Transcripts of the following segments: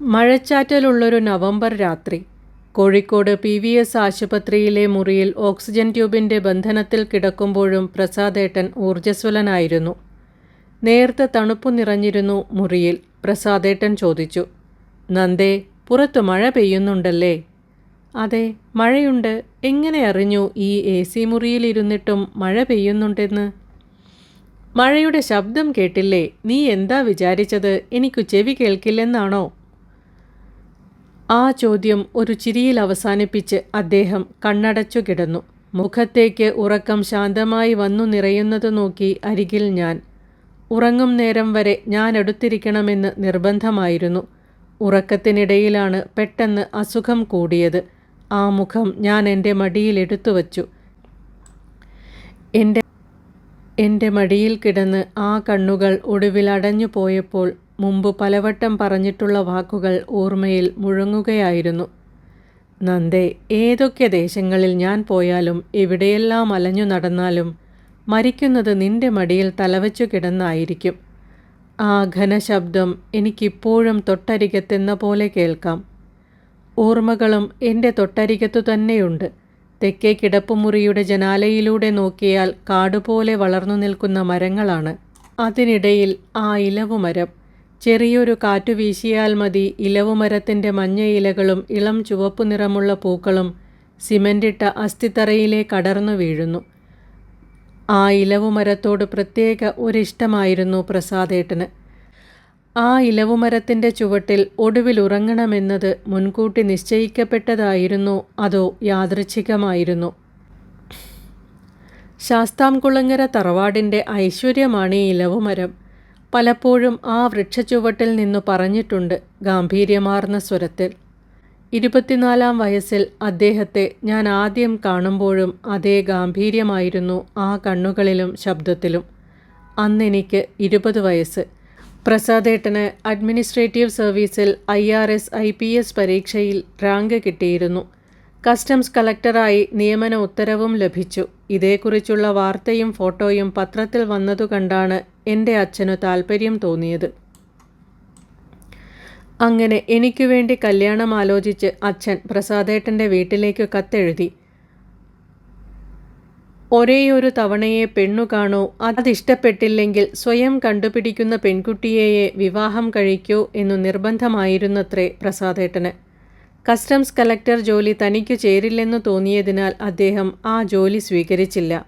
മഴച്ചാറ്റലുള്ളൊരു November രാത്രി Kozhikode P V S ആശുപത്രിയിലെ മുറിയിൽ ഓക്സിജൻ ട്യൂബിന്റെ ബന്ധനത്തിൽ കിടക്കുമ്പോഴും പ്രസാദേട്ടൻ ഊർജസ്വലനായിരുന്നു. നേർത്ത തണുപ്പു നിറഞ്ഞിരുന്നു മുറിയിൽ പ്രസാദേട്ടൻ ചോദിച്ചു. നന്ദേ പുറത്ത് മഴ പെയ്യുന്നുണ്ടല്ലേ? അതെ മഴയുണ്ട്. എങ്ങനെ അറിഞ്ഞു ഈ എ സി മുറിയിലിരുന്നിട്ടും മഴ പെയ്യുന്നുണ്ടെന്ന്? മഴയുടെ ശബ്ദം കേട്ടില്ലേ? നീ എന്താ വിചാരിച്ചത്? എനിക്കു ചെവി കേൾക്കില്ലെന്നാണോ? ആ ചോദ്യം ഒരു ചിരിയിൽ അവസാനിപ്പിച്ച് അദ്ദേഹം കണ്ണടച്ചു കിടന്നു. മുഖത്തേക്ക് ഉറക്കം ശാന്തമായി വന്നു നിറയുന്നത് നോക്കി അരികിൽ ഞാൻ. ഉറങ്ങും നേരം വരെ ഞാൻ എടുത്തിരിക്കണമെന്ന് നിർബന്ധമായിരുന്നു. ഉറക്കത്തിനിടയിലാണ് പെട്ടെന്ന് അസുഖം കൂടിയത്. ആ മുഖം ഞാൻ എന്റെ മടിയിൽ എടുത്തു വച്ചു. എന്റെ എന്റെ മടിയിൽ കിടന്ന് ആ കണ്ണുകൾ ഒടുവിൽ അടഞ്ഞു പോയപ്പോൾ മുമ്പ് പലവട്ടം പറഞ്ഞിട്ടുള്ള വാക്കുകൾ ഓർമ്മയിൽ മുഴങ്ങുകയായിരുന്നു. നന്ദേ ഏതൊക്കെ ദേശങ്ങളിൽ ഞാൻ പോയാലും എവിടെയെല്ലാം അലഞ്ഞു നടന്നാലും മരിക്കുന്നത് നിന്റെ മടിയിൽ തലവച്ചു കിടന്നായിരിക്കും. ആ ഘനശബ്ദം എനിക്കിപ്പോഴും തൊട്ടരികത്തെന്ന പോലെ കേൾക്കാം. ഓർമ്മകളും എന്റെ തൊട്ടരികത്തു തന്നെയുണ്ട്. തെക്കേ കിടപ്പുമുറിയുടെ ജനാലയിലൂടെ നോക്കിയാൽ കാടുപോലെ വളർന്നു നിൽക്കുന്ന മരങ്ങളാണ്. അതിനിടയിൽ ആ ഇലവുമരം. ചെറിയൊരു കാറ്റു വീശിയാൽ മതി ഇലവുമരത്തിന്റെ മഞ്ഞ ഇലകളും ഇളം ചുവപ്പു നിറമുള്ള പൂക്കളും സിമന്റിട്ട അസ്ഥിത്തറയിലെ കടർന്നു വീഴുന്നു. ആ ഇലവുമരത്തോട് പ്രത്യേക ഒരിഷ്ടമായിരുന്നു പ്രസാദേട്ടന്. ആ ഇലവുമരത്തിന്റെ ചുവട്ടിൽ ഒടുവിൽ ഉറങ്ങണമെന്നത് മുൻകൂട്ടി നിശ്ചയിക്കപ്പെട്ടതായിരുന്നു അതോ യാദൃച്ഛികമായിരുന്നു. ശാസ്താംകുളങ്ങര തറവാടിന്റെ ഐശ്വര്യമാണ് ഈ ഇലവുമരം. പലപ്പോഴും ആ വൃക്ഷച്ചുവട്ടിൽ നിന്നു പറഞ്ഞിട്ടുണ്ട് ഗാംഭീര്യമാർന്ന സ്വരത്തിൽ. ഇരുപത്തിനാലാം വയസ്സിൽ അദ്ദേഹത്തെ ഞാൻ ആദ്യം കാണുമ്പോഴും അതേ ഗാംഭീര്യമായിരുന്നു ആ കണ്ണുകളിലും ശബ്ദത്തിലും. അന്നെനിക്ക് ഇരുപത് വയസ്സ്. പ്രസാദേട്ടന് അഡ്മിനിസ്ട്രേറ്റീവ് സർവീസിൽ I R S I P S പരീക്ഷയിൽ റാങ്ക് കിട്ടിയിരുന്നു. കസ്റ്റംസ് കളക്ടറായി നിയമന ഉത്തരവും ലഭിച്ചു. ഇതേക്കുറിച്ചുള്ള വാർത്തയും ഫോട്ടോയും പത്രത്തിൽ വന്നതു കണ്ടാണ് എന്റെ അച്ഛനു താൽപ്പര്യം തോന്നിയത്. അങ്ങനെ എനിക്ക് വേണ്ടി കല്യാണം ആലോചിച്ച് അച്ഛൻ പ്രസാദേട്ടന്റെ വീട്ടിലേക്ക് കത്തെഴുതി. ഒരേയൊരു തവണയെ പെണ്ണു കാണൂ അതിഷ്ടപ്പെട്ടില്ലെങ്കിൽ സ്വയം കണ്ടുപിടിക്കുന്ന പെൺകുട്ടിയെയെ വിവാഹം കഴിക്കൂ എന്നു നിർബന്ധമായിരുന്നത്രേ പ്രസാദേട്ടന്. കസ്റ്റംസ് കളക്ടർ ജോലി തനിക്കു ചേരില്ലെന്നു തോന്നിയതിനാൽ അദ്ദേഹം ആ ജോലി സ്വീകരിച്ചില്ല.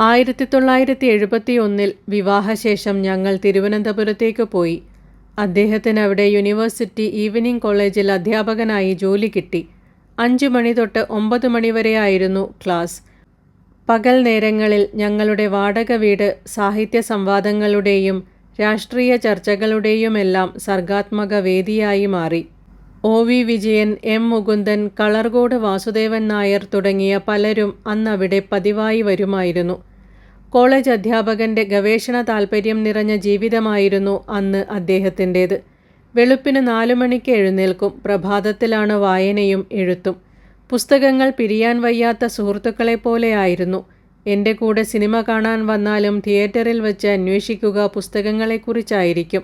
ആയിരത്തി തൊള്ളായിരത്തി എഴുപത്തി ഒന്നിൽ വിവാഹശേഷം ഞങ്ങൾ തിരുവനന്തപുരത്തേക്ക് പോയി. അദ്ദേഹത്തിന് അവിടെ യൂണിവേഴ്സിറ്റി ഈവനിംഗ് കോളേജിൽ അധ്യാപകനായി ജോലി കിട്ടി. അഞ്ചു മണി തൊട്ട് ഒമ്പത് മണി വരെയായിരുന്നു ക്ലാസ്. പകൽ നേരങ്ങളിൽ ഞങ്ങളുടെ വാടക വീട് സാഹിത്യ സംവാദങ്ങളുടെയും രാഷ്ട്രീയ ചർച്ചകളുടെയുമെല്ലാം സർഗാത്മക വേദിയായി മാറി. O V Vijayan M Mukundan Kalarcode Vasudevan Nair തുടങ്ങിയ പലരും അന്നവിടെ പതിവായി വരുമായിരുന്നു. കോളേജ് അധ്യാപകന്റെ ഗവേഷണ താൽപ്പര്യം നിറഞ്ഞ ജീവിതമായിരുന്നു അന്ന് അദ്ദേഹത്തിന്റേത് വെളുപ്പിന് നാലു മണിക്ക് എഴുന്നേൽക്കും പ്രഭാതത്തിലാണ് വായനയും എഴുത്തും. പുസ്തകങ്ങൾ പിരിയാൻ വയ്യാത്ത സുഹൃത്തുക്കളെപ്പോലെയായിരുന്നു. എന്റെ കൂടെ സിനിമ കാണാൻ വന്നാലും തിയേറ്ററിൽ വെച്ച് അന്വേഷിക്കുക പുസ്തകങ്ങളെക്കുറിച്ചായിരിക്കും.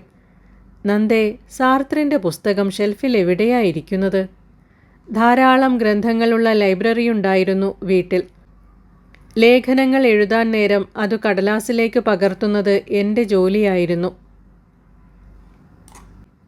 നന്ദേ സാർത്രന്റെ പുസ്തകം ഷെൽഫിൽ എവിടെയായിരിക്കുന്നത്? ധാരാളം ഗ്രന്ഥങ്ങളുള്ള ലൈബ്രറി ഉണ്ടായിരുന്നു വീട്ടിൽ. ലേഖനങ്ങൾ എഴുതാൻ നേരം അത് കടലാസിലേക്ക് പകർത്തുന്നത് എന്റെ ജോലിയായിരുന്നു.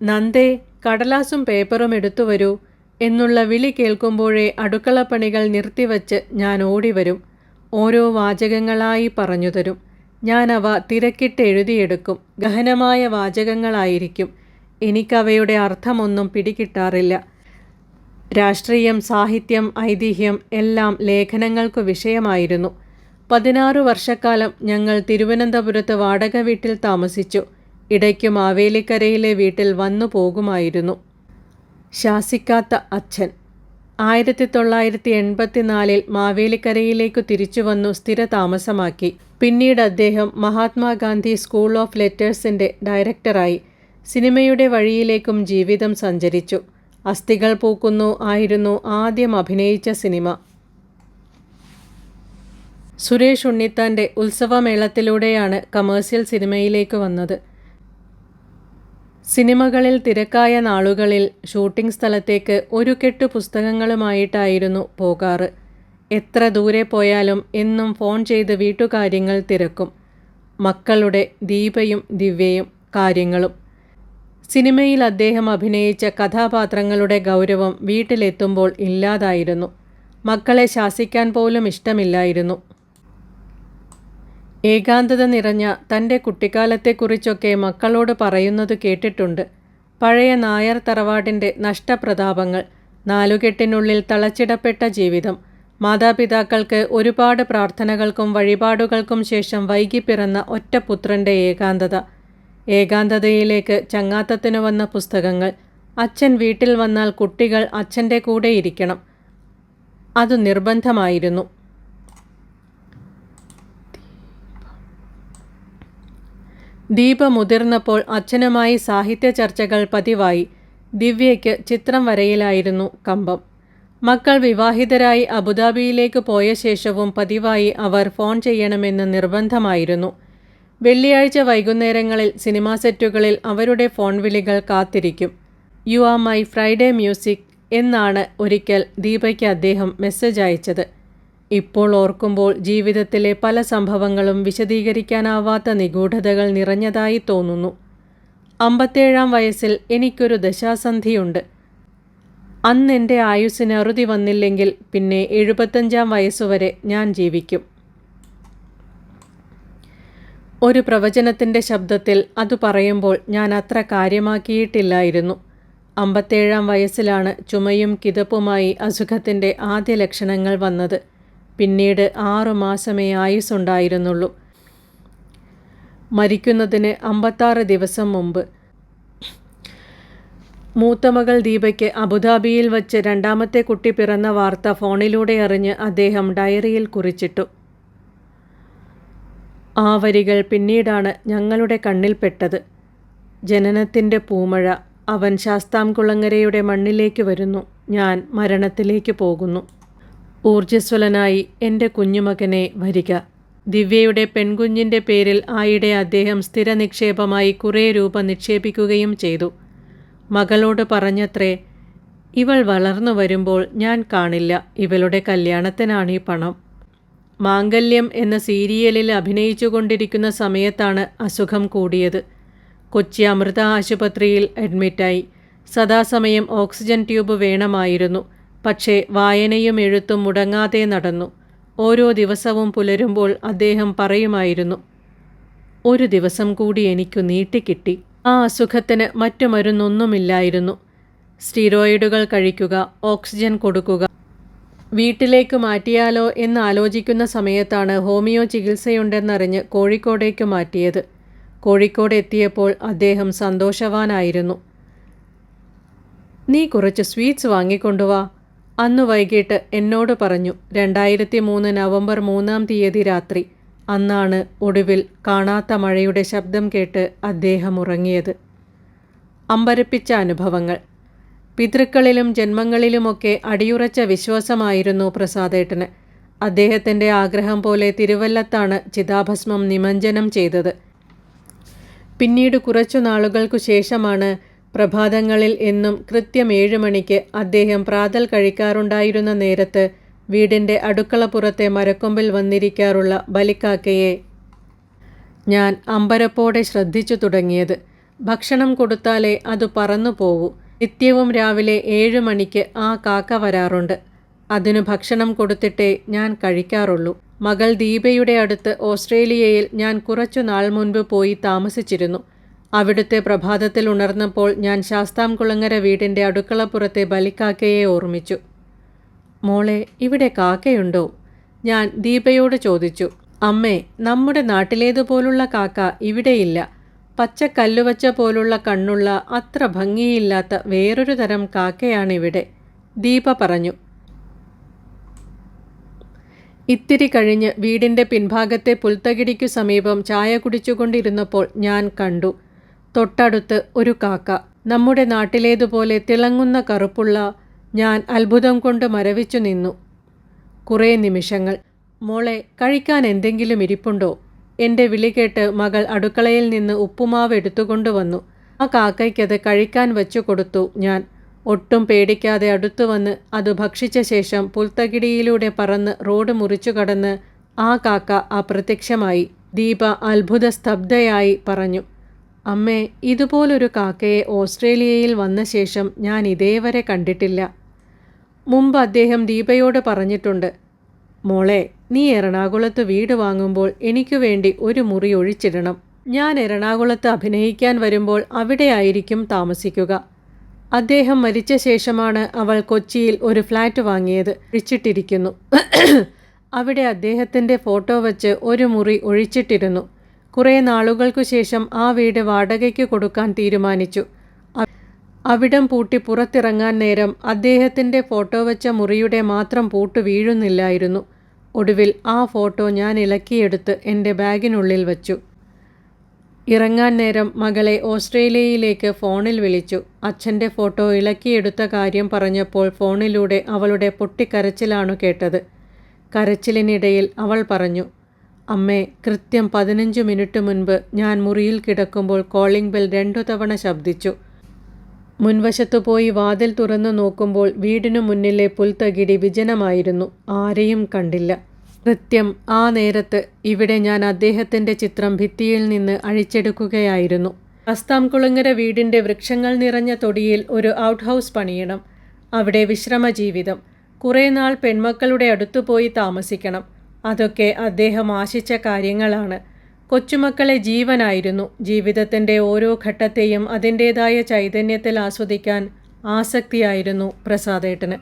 നന്ദേ കടലാസും പേപ്പറും എടുത്തു വരൂ എന്നുള്ള വിളി കേൾക്കുമ്പോഴേ അടുക്കളപ്പണികൾ നിർത്തിവച്ച് ഞാൻ ഓടിവരും. ഓരോ വാചകങ്ങളായി പറഞ്ഞു തരും. ഞാൻ അവ തിരക്കിട്ട് എഴുതിയെടുക്കും. ഗഹനമായ വാചകങ്ങളായിരിക്കും. എനിക്കവയുടെ അർത്ഥമൊന്നും പിടികിട്ടാറില്ല. രാഷ്ട്രീയം സാഹിത്യം ഐതിഹ്യം എല്ലാം ലേഖനങ്ങൾക്ക് വിഷയമായിരുന്നു. പതിനാറ് വർഷക്കാലം ഞങ്ങൾ തിരുവനന്തപുരത്ത് വാടക വീട്ടിൽ താമസിച്ചു. ഇടയ്ക്കും മാവേലിക്കരയിലെ വീട്ടിൽ വന്നു പോകുമായിരുന്നു. ശാസിക്കാത്ത അച്ഛൻ. ആയിരത്തി തൊള്ളായിരത്തി എൺപത്തിനാലിൽ മാവേലിക്കരയിലേക്കു തിരിച്ചു വന്നു സ്ഥിര താമസമാക്കി പിന്നീട് അദ്ദേഹം മഹാത്മാഗാന്ധി സ്കൂൾ ഓഫ് ലെറ്റേഴ്സിന്റെ ഡയറക്ടറായി സിനിമയുടെ വഴിയിലേക്കും ജീവിതം സഞ്ചരിച്ചു. അസ്ഥികൾ പൂക്കുന്നു ആയിരുന്നു ആദ്യം അഭിനയിച്ച സിനിമ. സുരേഷ് ഉണ്ണിത്താന്റെ ഉത്സവമേളത്തിലൂടെയാണ് കമേഴ്സ്യൽ സിനിമയിലേക്ക് വന്നത്. സിനിമകളിൽ തിരക്കായ നാളുകളിൽ ഷൂട്ടിംഗ് സ്ഥലത്തേക്ക് ഒരു കെട്ട് പുസ്തകങ്ങളുമായിട്ടായിരുന്നു പോകാറ്. എത്ര ദൂരെ പോയാലും എന്നും ഫോൺ ചെയ്ത് വീട്ടുകാര്യങ്ങൾ തിരക്കും. മക്കളുടെ ദീപയും ദിവ്യയും കാര്യങ്ങളും. സിനിമയിൽ അദ്ദേഹം അഭിനയിച്ച കഥാപാത്രങ്ങളുടെ ഗൗരവം വീട്ടിലെത്തുമ്പോൾ ഇല്ലാതായിരുന്നു. മക്കളെ ശാസിക്കാൻ പോലും ഇഷ്ടമില്ലായിരുന്നു. ഏകാന്തത നിറഞ്ഞ തന്റെ കുട്ടിക്കാലത്തെക്കുറിച്ചൊക്കെ മക്കളോട് പറയുന്നത് കേട്ടിട്ടുണ്ട്. പഴയ നായർ തറവാടിന്റെ നഷ്ടപ്രതാപങ്ങൾ നാലുകെട്ടിനുള്ളിൽ തളച്ചിടപ്പെട്ട ജീവിതം മാതാപിതാക്കൾക്ക് ഒരുപാട് പ്രാർത്ഥനകൾക്കും വഴിപാടുകൾക്കും ശേഷം വൈകി പിറന്ന ഒറ്റപുത്രന്റെ ഏകാന്തത ഏകാന്തതയിലേക്ക് ചങ്ങാത്തത്തിന് വന്ന പുസ്തകങ്ങൾ അച്ഛൻ വീട്ടിൽ വന്നാൽ കുട്ടികൾ അച്ഛന്റെ കൂടെ ഇരിക്കണം അത് നിർബന്ധമായിരുന്നു. ദീപ മുതിർന്നപ്പോൾ അച്ഛനുമായി സാഹിത്യ ചർച്ചകൾ പതിവായി. ദിവ്യയ്ക്ക് ചിത്രം വരയിലായിരുന്നു കമ്പം. മക്കൾ വിവാഹിതരായി അബുദാബിയിലേക്ക് പോയ ശേഷവും പതിവായി അവർ ഫോൺ ചെയ്യണമെന്ന് നിർബന്ധമായിരുന്നു. വെള്ളിയാഴ്ച വൈകുന്നേരങ്ങളിൽ സിനിമാ സെറ്റുകളിൽ അവരുടെ ഫോൺ വിളികൾ കാത്തിരിക്കും. You are my Friday music എന്നാണ് ഒരിക്കൽ ദീപയ്ക്ക് അദ്ദേഹം മെസ്സേജ് അയച്ചത്. ഇപ്പോൾ ഓർക്കുമ്പോൾ ജീവിതത്തിലെ പല സംഭവങ്ങളും വിശദീകരിക്കാനാവാത്ത നിഗൂഢതകൾ നിറഞ്ഞതായി തോന്നുന്നു. അമ്പത്തേഴാം വയസ്സിൽ എനിക്കൊരു ദശാസന്ധിയുണ്ട്. അന്ന് എന്റെ ആയുസ്സിന് അറുതി വന്നില്ലെങ്കിൽ പിന്നെ എഴുപത്തഞ്ചാം വയസ്സുവരെ ഞാൻ ജീവിക്കും. ഒരു പ്രവചനത്തിന്റെ ശബ്ദത്തിൽ അത് പറയുമ്പോൾ ഞാൻ അത്ര കാര്യമാക്കിയിട്ടില്ലായിരുന്നു. അമ്പത്തേഴാം വയസ്സിലാണ് ചുമയും കിതപ്പുമായി അസുഖത്തിന്റെ ആദ്യ ലക്ഷണങ്ങൾ വന്നത്. പിന്നീട് ആറു മാസമേ ആയുസ്സുണ്ടായിരുന്നുള്ളൂ. മരിക്കുന്നതിന് അമ്പത്താറ് ദിവസം മുമ്പ്. മൂത്തമകൾ ദീപയ്ക്ക് അബുദാബിയിൽ വച്ച് രണ്ടാമത്തെ കുട്ടി പിറന്ന വാർത്ത ഫോണിലൂടെ അറിഞ്ഞ് അദ്ദേഹം ഡയറിയിൽ കുറിച്ചിട്ടു. ആ വരികൾ പിന്നീടാണ് ഞങ്ങളുടെ കണ്ണിൽപ്പെട്ടത്. ജനനത്തിന്റെ പൂമഴ അവൻ ശാസ്താംകുളങ്ങരയുടെ മണ്ണിലേക്ക് വരുന്നു ഞാൻ മരണത്തിലേക്ക് പോകുന്നു. ഊർജസ്വലനായി എന്റെ കുഞ്ഞുമകനെ വരിക. ദിവ്യയുടെ പെൺകുഞ്ഞിന്റെ പേരിൽ ആയിടെ അദ്ദേഹം സ്ഥിര നിക്ഷേപമായി കുറേ രൂപ നിക്ഷേപിക്കുകയും ചെയ്തു. മകളോട് പറഞ്ഞത്രേ ഇവൾ വളർന്നു വരുമ്പോൾ ഞാൻ കാണില്ല. ഇവളുടെ കല്യാണത്തിനാണ് ഈ പണം. മാംഗല്യം എന്ന സീരിയലിൽ അഭിനയിച്ചു കൊണ്ടിരിക്കുന്ന സമയത്താണ് അസുഖം കൂടിയത്. കൊച്ചി അമൃത ആശുപത്രിയിൽ അഡ്മിറ്റായി. സദാസമയം ഓക്സിജൻ ട്യൂബ് വേണമായിരുന്നു. പക്ഷേ വായനയും എഴുത്തും മുടങ്ങാതെ നടന്നു. ഓരോ ദിവസവും പുലരുമ്പോൾ അദ്ദേഹം പറയുമായിരുന്നു ഒരു ദിവസം കൂടി എനിക്കു നീട്ടിക്കിട്ടി. ആ അസുഖത്തിന് മറ്റു മരുന്നൊന്നുമില്ലായിരുന്നു. സ്റ്റീറോയിഡുകൾ കഴിക്കുക ഓക്സിജൻ കൊടുക്കുക വീട്ടിലേക്ക് മാറ്റിയാലോ എന്ന് ആലോചിക്കുന്ന സമയത്താണ് ഹോമിയോ ചികിത്സയുണ്ടെന്നറിഞ്ഞ് കോഴിക്കോടേക്ക് മാറ്റിയത്. കോഴിക്കോട് എത്തിയപ്പോൾ അദ്ദേഹം സന്തോഷവാനായിരുന്നു. നീ കുറച്ച് സ്വീറ്റ്സ് വാങ്ങിക്കൊണ്ടുവാ. അന്ന് വൈകിട്ട് എന്നോട് പറഞ്ഞു രണ്ടായിരത്തി മൂന്ന് നവംബർ മൂന്നാം തീയതി രാത്രി. അന്നാണ് ഒടുവിൽ കാണാത്ത മഴയുടെ ശബ്ദം കേട്ട് അദ്ദേഹം ഉറങ്ങിയത്. അമ്പരപ്പിച്ച അനുഭവങ്ങൾ. പിതൃക്കളിലും ജന്മങ്ങളിലുമൊക്കെ അടിയുറച്ച വിശ്വാസമായിരുന്നു പ്രസാദേട്ടന്. അദ്ദേഹത്തിന്റെ ആഗ്രഹം പോലെ തിരുവല്ലത്താണ് ചിതാഭസ്മം നിമഞ്ജനം ചെയ്തത്. പിന്നീട് കുറച്ചു നാളുകൾക്കു ശേഷമാണ് പ്രഭാതങ്ങളിൽ എന്നും കൃത്യം ഏഴ് മണിക്ക് അദ്ദേഹം പ്രാതൽ കഴിക്കാറുണ്ടായിരുന്ന നേരത്ത് വീടിന്റെ അടുക്കളപ്പുറത്തെ മരക്കൊമ്പിൽ വന്നിരിക്കാറുള്ള ബലിക്കാക്കയെ ഞാൻ അമ്പരപ്പോടെ ശ്രദ്ധിച്ചു തുടങ്ങിയത്. ഭക്ഷണം കൊടുത്താലേ അത് പറന്നു പോവൂ. നിത്യവും രാവിലെ ഏഴ് മണിക്ക് ആ കാക്ക വരാറുണ്ട്. അതിനു ഭക്ഷണം കൊടുത്തിട്ടേ ഞാൻ കഴിക്കാറുള്ളൂ. മകൾ ദീപയുടെ അടുത്ത് ഓസ്ട്രേലിയയിൽ ഞാൻ കുറച്ചു നാൾ മുൻപ് പോയി താമസിച്ചിരുന്നു. അവിടുത്തെ പ്രഭാതത്തിൽ ഉണർന്നപ്പോൾ ഞാൻ ശാസ്താംകുളങ്ങര വീടിന്റെ അടുക്കളപ്പുറത്തെ ബലിക്കാക്കയെ ഓർമ്മിച്ചു. മോളെ ഇവിടെ കാക്കയുണ്ടോ? ഞാൻ ദീപയോട് ചോദിച്ചു. അമ്മേ നമ്മുടെ നാട്ടിലേതുപോലുള്ള കാക്ക ഇവിടെയില്ല. പച്ചക്കല്ലുവച്ച പോലുള്ള കണ്ണുള്ള അത്ര ഭംഗിയില്ലാത്ത വേറൊരു തരം കാക്കയാണിവിടെ ദീപ പറഞ്ഞു. ഇത്തിരി കഴിഞ്ഞ് വീടിന്റെ പിൻഭാഗത്തെ പുൽത്തകിടിക്കു സമീപം ചായ കുടിച്ചുകൊണ്ടിരുന്നപ്പോൾ ഞാൻ കണ്ടു. തൊട്ടടുത്ത് ഒരു കാക്ക. നമ്മുടെ നാട്ടിലേതുപോലെ തിളങ്ങുന്ന കറുപ്പുള്ള ഞാൻ അത്ഭുതം കൊണ്ട് മരവിച്ചു നിന്നു. കുറേ നിമിഷങ്ങൾ. മോളെ കഴിക്കാൻ എന്തെങ്കിലും ഇരിപ്പുണ്ടോ? എന്റെ വിളി കേട്ട് മകൾ അടുക്കളയിൽ നിന്ന് ഉപ്പുമാവ് എടുത്തുകൊണ്ടുവന്നു ആ കാക്കയ്ക്കത് കഴിക്കാൻ വെച്ചു കൊടുത്തു ഞാൻ. ഒട്ടും പേടിക്കാതെ അടുത്തു വന്ന് അത് ഭക്ഷിച്ച ശേഷം പുൽത്തകിടിയിലൂടെ പറന്ന് റോഡ് മുറിച്ചു കടന്ന് ആ കാക്ക അപ്രത്യക്ഷമായി. ദീപ അത്ഭുത സ്തബ്ധയായി പറഞ്ഞു. അമ്മേ ഇതുപോലൊരു കാക്കയെ ഓസ്ട്രേലിയയിൽ വന്ന ശേഷം ഞാൻ ഇതേവരെ കണ്ടിട്ടില്ല. മുമ്പ് അദ്ദേഹം ദീപയോട് പറഞ്ഞിട്ടുണ്ട് മോളെ നീ എറണാകുളത്ത് വീട് വാങ്ങുമ്പോൾ എനിക്കു വേണ്ടി ഒരു മുറി ഒഴിച്ചിടണം. ഞാൻ എറണാകുളത്ത് അഭിനയിക്കാൻ വരുമ്പോൾ അവിടെയായിരിക്കും താമസിക്കുക. അദ്ദേഹം മരിച്ച ശേഷമാണ് അവൾ കൊച്ചിയിൽ ഒരു ഫ്ലാറ്റ് വാങ്ങിയത്. ഒഴിച്ചിട്ടിരിക്കുന്നു. അവിടെ അദ്ദേഹത്തിന്റെ ഫോട്ടോ വച്ച് ഒരു മുറി ഒഴിച്ചിട്ടിരുന്നു. കുറേ നാളുകൾക്കു ശേഷം ആ വീട് വാടകയ്ക്ക് കൊടുക്കാൻ തീരുമാനിച്ചു. അവിടം പൂട്ടി പുറത്തിറങ്ങാൻ നേരം അദ്ദേഹത്തിന്റെ ഫോട്ടോ വെച്ച മുറിയുടെ മാത്രം പൂട്ട് വീഴുന്നില്ലായിരുന്നു. ഒടുവിൽ ആ ഫോട്ടോ ഞാൻ ഇളക്കിയെടുത്ത് എന്റെ ബാഗിനുള്ളിൽ വച്ചു. ഇറങ്ങാൻ നേരം മകളെ ഓസ്ട്രേലിയയിലേക്ക് ഫോണിൽ വിളിച്ചു. അച്ഛന്റെ ഫോട്ടോ ഇളക്കിയെടുത്ത കാര്യം പറഞ്ഞപ്പോൾ ഫോണിലൂടെ അവളുടെ പൊട്ടിക്കരച്ചിലാണു കേട്ടത്. കരച്ചിലിനിടയിൽ അവൾ പറഞ്ഞു അമ്മേ കൃത്യം പതിനഞ്ച് മിനിറ്റ് മുൻപ് ഞാൻ മുറിയിൽ കിടക്കുമ്പോൾ കോളിംഗ് ബെൽ രണ്ടു തവണ ശബ്ദിച്ചു. മുൻവശത്തു പോയി വാതിൽ തുറന്നു നോക്കുമ്പോൾ വീടിനു മുന്നിലെ പുൽത്തകിടി വിജനമായിരുന്നു. ആരെയും കണ്ടില്ല. കൃത്യം ആ നേരത്ത് ഇവിടെ ഞാൻ അദ്ദേഹത്തിന്റെ ചിത്രം ഭിത്തിയിൽ നിന്ന് അഴിച്ചെടുക്കുകയായിരുന്നു. അസ്താംകുളങ്ങര വീടിന്റെ വൃക്ഷങ്ങൾ നിറഞ്ഞ തൊടിയിൽ ഒരു ഔട്ട് ഹൗസ് പണിയണം. അവിടെ വിശ്രമ ജീവിതം കുറേ നാൾ പെൺമക്കളുടെ അടുത്തു പോയി താമസിക്കണം. അതൊക്കെ അദ്ദേഹം ആശിച്ച കാര്യങ്ങളാണ്. കൊച്ചുമക്കളെ ജീവനായിരുന്നു. ജീവിതത്തിന്റെ ഓരോ ഘട്ടത്തെയും അതിന്റേതായ ചൈതന്യത്തിൽ ആസ്വദിക്കാൻ ആസക്തിയായിരുന്നു പ്രസാദേട്ടന്.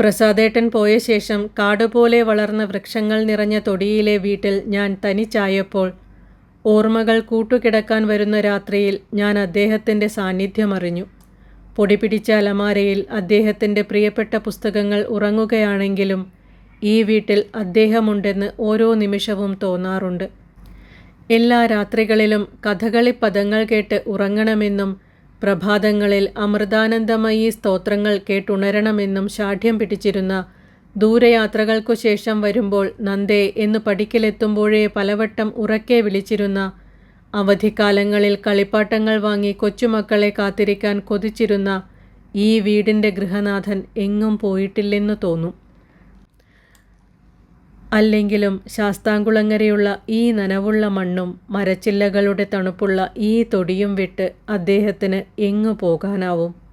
പ്രസാദേട്ടൻ പോയ ശേഷം കാടുപോലെ വളർന്ന വൃക്ഷങ്ങൾ നിറഞ്ഞ തൊടിയിലെ വീട്ടിൽ ഞാൻ തനിച്ചായപ്പോൾ ഓർമ്മകൾ കൂട്ടുകിടക്കാൻ വരുന്ന രാത്രിയിൽ ഞാൻ അദ്ദേഹത്തിന്റെ സാന്നിധ്യമറിഞ്ഞു പൊടി പിടിച്ച അലമാരയിൽ അദ്ദേഹത്തിന്റെ പ്രിയപ്പെട്ട പുസ്തകങ്ങൾ ഉറങ്ങുകയാണെങ്കിലും ഈ വീട്ടിൽ അദ്ദേഹമുണ്ടെന്ന് ഓരോ നിമിഷവും തോന്നാറുണ്ട്. എല്ലാ രാത്രികളിലും കഥകളി പദങ്ങൾ കേട്ട് ഉറങ്ങണമെന്നും പ്രഭാതങ്ങളിൽ അമൃതാനന്ദമയി സ്തോത്രങ്ങൾ കേട്ടുണരണമെന്നും ശാഠ്യം പിടിച്ചിരുന്ന ദൂരയാത്രകൾക്കു ശേഷം വരുമ്പോൾ നന്ദേ എന്ന് പടിക്കലെത്തുമ്പോഴേ പലവട്ടം ഉറക്കെ വിളിച്ചിരുന്ന അവധിക്കാലങ്ങളിൽ കളിപ്പാട്ടങ്ങൾ വാങ്ങി കൊച്ചുമക്കളെ കാത്തിരിക്കാൻ കൊതിച്ചിരുന്ന ഈ വീടിന്റെ ഗൃഹനാഥൻ എങ്ങും പോയിട്ടില്ലെന്നു തോന്നും. അല്ലെങ്കിലും ശാസ്താംകുളങ്ങരയുള്ള ഈ നനവുള്ള മണ്ണും മരച്ചില്ലകളുടെ തണുപ്പുള്ള ഈ തൊടിയും വിട്ട് അദ്ദേഹത്തിന് എങ്ങു പോകാനാവും